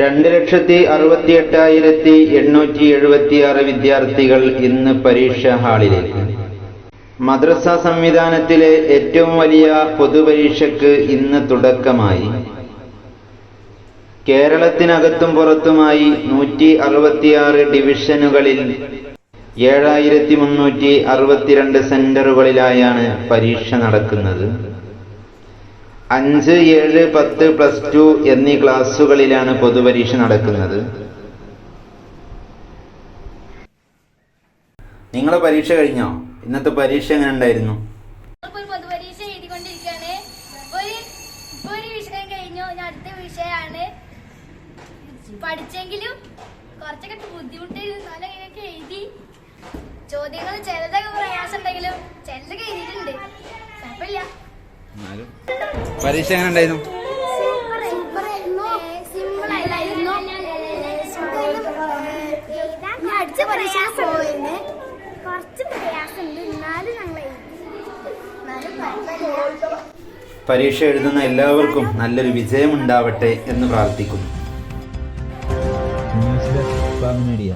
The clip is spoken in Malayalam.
രണ്ട് ലക്ഷത്തി അറുപത്തി എട്ടായിരത്തി എണ്ണൂറ്റി എഴുപത്തി ആറ് വിദ്യാർത്ഥികൾ ഇന്ന് പരീക്ഷാ ഹാളിലേക്ക്. മദ്രസ സംവിധാനത്തിലെ ഏറ്റവും വലിയ പൊതുപരീക്ഷയ്ക്ക് ഇന്ന് തുടക്കമായി. കേരളത്തിനകത്തും പുറത്തുമായി നൂറ്റി അറുപത്തിയാറ് ഡിവിഷനുകളിൽ ഏഴായിരത്തി മുന്നൂറ്റി അറുപത്തിരണ്ട് സെന്ററുകളിലായാണ് പരീക്ഷ നടക്കുന്നത്. അഞ്ച് ഏഴ് പത്ത് പ്ലസ് ടു എന്നീ ക്ലാസ്സുകളിലാണ് പൊതുപരീക്ഷ നടക്കുന്നത്. നിങ്ങളെ പരീക്ഷ കഴിഞ്ഞോ? ഇന്നത്തെ പരീക്ഷ എങ്ങനെ ഉണ്ടായിരുന്നു? പഠിച്ചെങ്കിലും കുറച്ചൊക്കെ ബുദ്ധിമുട്ടായിരുന്നു. എഴുതി. ചോദ്യങ്ങൾ ചിലതൊക്കെ പരീക്ഷ എങ്ങനെ ഉണ്ടായിരുന്നു? അടിച്ച പരീക്ഷ പോയിന് കുറച്ച് പ്രയാസമുണ്ട് എന്നാലും ഞങ്ങൾ പരീക്ഷ എഴുതുന്ന എല്ലാവർക്കും നല്ലൊരു വിജയം ഉണ്ടാവട്ടെ എന്ന് പ്രാർത്ഥിക്കുന്നു. മീഡിയ